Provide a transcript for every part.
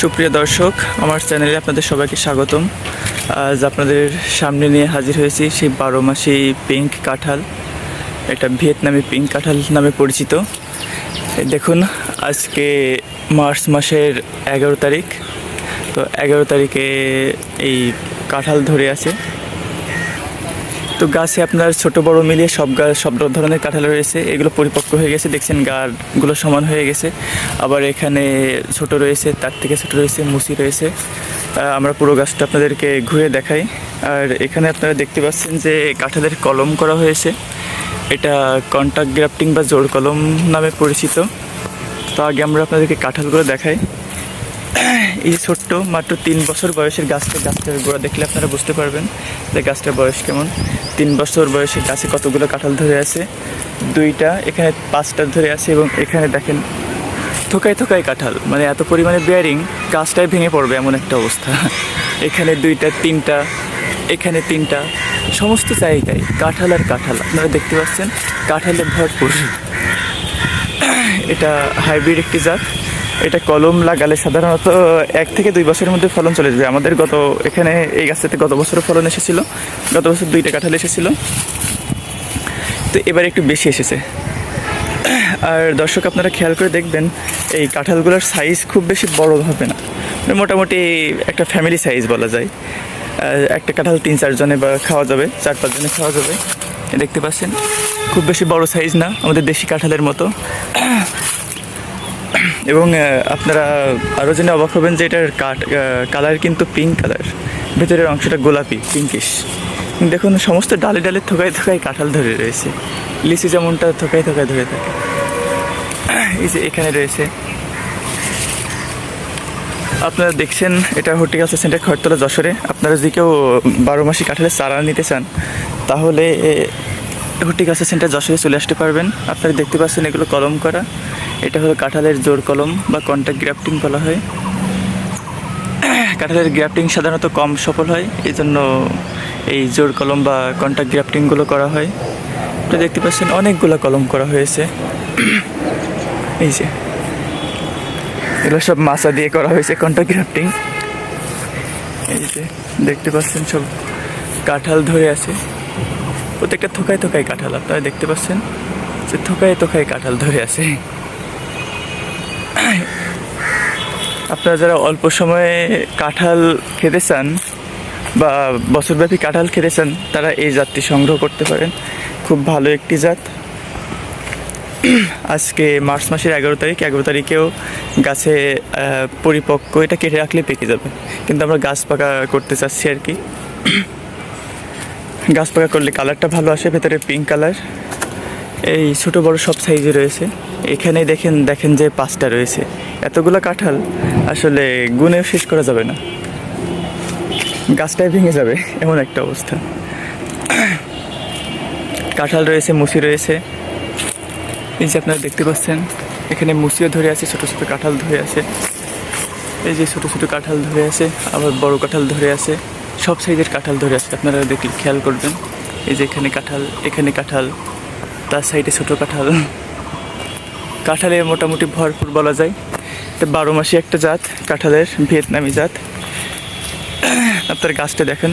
সুপ্রিয় দর্শক, আমার চ্যানেলে আপনাদের সবাইকে স্বাগতম। আজ আপনাদের সামনে নিয়ে হাজির হয়েছি সেই বারো মাসি পিঙ্ক কাঁঠাল এটা ভিয়েতনামি পিঙ্ক কাঁঠাল নামে পরিচিত। দেখুন, আজকে মার্চ মাসের এগারো তারিখ। তো এগারো তারিখে এই কাঁঠাল ধরে আছে। তো গাছে আপনার ছোট, বড় মিলিয়ে সব গাছ সব ধরনের কাঁঠাল রয়েছে। এগুলো পরিপক্ক হয়ে গেছে, দেখছেন গাছগুলো সমান হয়ে গেছে। আবার এখানে ছোট রয়েছে, তার থেকে ছোট রয়েছে, মুসি রয়েছে। আমরা পুরো গাছটা আপনাদেরকে ঘুরে দেখাই। আর এখানে আপনারা দেখতে পাচ্ছেন যে কাঁঠালের কলম করা হয়েছে। এটা কন্টাক্ট গ্রাফটিং বা জোর কলম নামে পরিচিত। তো আগে আমরা আপনাদেরকে কাঁঠালগুলো দেখাই। এই ছোট্ট মাত্র তিন বছর বয়সের গাছটা, গাছটার গোড়া দেখলে আপনারা বুঝতে পারবেন যে গাছটার বয়স কেমন। তিন বছর বয়সের গাছে কতগুলো কাঁঠাল ধরে আছে? দুইটা, এখানে পাঁচটা ধরে আছে এবং এখানে দেখেন থোকায় থোকায় কাঁঠাল মানে এত পরিমাণে বেয়ারিং গাছটাই ভেঙে পড়বে এমন একটা অবস্থা। এখানে দুইটা, তিনটা, এখানে তিনটা, সমস্ত জায়গায় কাঁঠাল আর কাঁঠাল। আপনারা দেখতে পাচ্ছেন, কাঁঠালে ভরপুর। এটা হাইব্রিড একটি জাত। এটা কলম লাগালে সাধারণত এক থেকে দুই বছরের মধ্যে ফলন চলে যাবে। আমাদের গত এখানে এই গাছটাতে গত বছরও ফলন এসেছিল, গত বছর দুইটা কাঁঠাল এসেছিল। তো এবার একটু বেশি এসেছে। আর দর্শক, আপনারা খেয়াল করে দেখবেন, এই কাঁঠালগুলোর সাইজ খুব বেশি বড় হবে না। মানে মোটামুটি একটা ফ্যামিলি সাইজ বলা যায়। একটা কাঁঠাল তিন চারজনে বা খাওয়া যাবে, চার পাঁচজনে খাওয়া যাবে। দেখতে পাচ্ছেন, খুব বেশি বড় সাইজ না, আমাদের দেশি কাঁঠালের মতো। এবং আপনারা আরও জেনে অবাক হবেন যে এটার কাঠ কালার কিন্তু পিঙ্ক কালার। ভেতরের অংশটা গোলাপি পিঙ্কিশ দেখুন, সমস্ত ডালে ডালে থোকায় থোকায় কাঁঠাল ধরে রয়েছে। লিচু যেমনটা থোকায় থোকায় ধরে থাকে। এই যে এখানে রয়েছে। আপনারা দেখছেন, এটা হর্টিকালচার সেন্টার খড়তলা যশোরে। আপনারা যদি কেউ বারো মাসি কাঁঠালের চারা নিতে চান, তাহলে হর্টিকালচার সেন্টার যশোরে চলে আসতে পারবেন। আপনারা দেখতে পাচ্ছেন এগুলো কলম করা। এটা হলো কাঁঠালের জোর কলম বা কন্ট্যাক্ট গ্রাফটিং বলা হয়। কাঁঠালের গ্রাফটিং সাধারণত কম সফল হয় এই জন্য এই জোর কলম বা কন্ট্যাক্ট গ্রাফটিংগুলো করা হয়। আপনি দেখতে পাচ্ছেন অনেকগুলো কলম করা হয়েছে। এই যে, এগুলো সব মাছা দিয়ে করা হয়েছে কন্ট্যাক্ট গ্রাফটিং এই যে, দেখতে পাচ্ছেন সব কাঁঠাল ধরে আছে। প্রত্যেকটা থোকায় থোকায় কাঁঠাল, আপনারা দেখতে পাচ্ছেন যে থোকায় থোকায় কাঁঠাল ধরে আছে। আপনারা যারা অল্প সময়ে কাঁঠাল খেতে চান বা বছরব্যাপী কাঁঠাল খেতে চান, তারা এই জাতটি সংগ্রহ করতে পারেন। খুব ভালো একটি জাত। আজকে মার্চ মাসের এগারো তারিখ, এগারো তারিখেও গাছে পরিপক্ক, এটা কেটে রাখলে পেকে যাবে। কিন্তু আমরা গাছ পাকা করতে চাচ্ছি আর কি। গাছ পাকা করলে কালারটা ভালো আসে, ভেতরে পিঙ্ক কালার এই ছোটো বড় সব সাইজে রয়েছে। এখানে দেখেন দেখেন যে পাঁচটা রয়েছে। এতগুলো কাঁঠাল আসলে গুনেও শেষ করা যাবে না। গাছটাই ভেঙে যাবে, এমন একটা অবস্থা। কাঁঠাল রয়েছে, মুসি রয়েছে। এই যে আপনারা দেখতে পাচ্ছেন, এখানে মুসিও ধরে আছে, ছোট ছোট কাঁঠাল ধরে আছে। এই যে ছোট ছোট কাঁঠাল ধরে আছে, আবার বড় কাঁঠাল ধরে আছে। সব সাইজের কাঁঠাল ধরে আছে, আপনারা দেখলে খেয়াল করবেন। এই যে এখানে কাঁঠাল এখানে কাঁঠাল, তার সাইডে ছোট কাঁঠাল। কাঁঠালে মোটামুটি ভরপুর বলা যায়। এটা বারো মাসি একটা জাত, কাঁঠালের ভিয়েতনামি জাত। আপনার গাছটা দেখেন।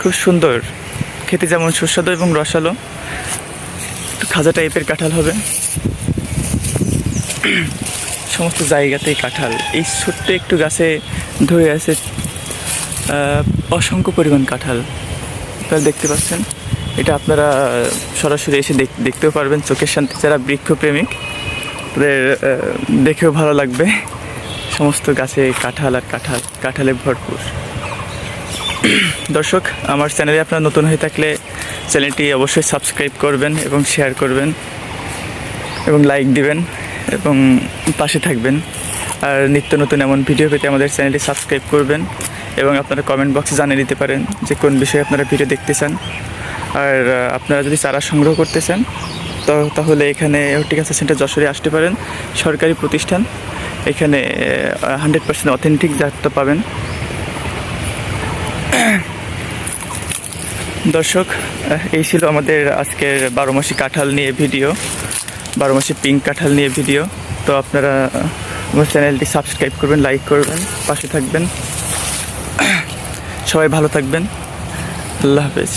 খুব সুন্দর। খেতে যেমন সুস্বাদু এবং রসালো। খাজা টাইপের কাঁঠাল হবে। সমস্ত জায়গাতেই কাঁঠাল। এই ছোট্ট একটু গাছে ধরে আছে অসংখ্য পরিমাণ কাঁঠাল। আপনারা দেখতে পাচ্ছেন। এটা আপনারা সরাসরি এসে দেখ- দেখতেও পারবেন চোখের শান্তি যারা বৃক্ষপ্রেমিক, তাদের দেখেও ভালো লাগবে। সমস্ত গাছে কাঁঠাল আর কাঁঠাল, কাঁঠালে ভরপুর। দর্শক, আমার চ্যানেলে আপনারা নতুন হয়ে থাকলে চ্যানেলটি অবশ্যই সাবস্ক্রাইব করবেন এবং শেয়ার করবেন এবং লাইক দিবেন এবং পাশে থাকবেন। আর নিত্য নতুন এমন ভিডিও পেতে আমাদের চ্যানেলটি সাবস্ক্রাইব করবেন এবং আপনারা কমেন্ট বক্সে জানিয়ে দিতে পারেন যে কোন বিষয়ে আপনারা ভিডিও দেখতে চান। আর আপনারা যদি চারা সংগ্রহ করতে চান, তো, তাহলে এখানে হর্টিকালচার সেন্টার যশোরে আসতে পারেন। সরকারি প্রতিষ্ঠান। এখানে হান্ড্রেড পার্সেন্ট অথেন্টিক জাতটা পাবেন। দর্শক এই ছিল আমাদের আজকের বারো মাসি কাঁঠাল নিয়ে ভিডিও বারো মাসি পিঙ্ক কাঁঠাল নিয়ে ভিডিও। তো আপনারা আমার চ্যানেলটি সাবস্ক্রাইব করবেন, লাইক করবেন, পাশে থাকবেন। সবাই ভালো থাকবেন। আল্লাহ হাফেজ।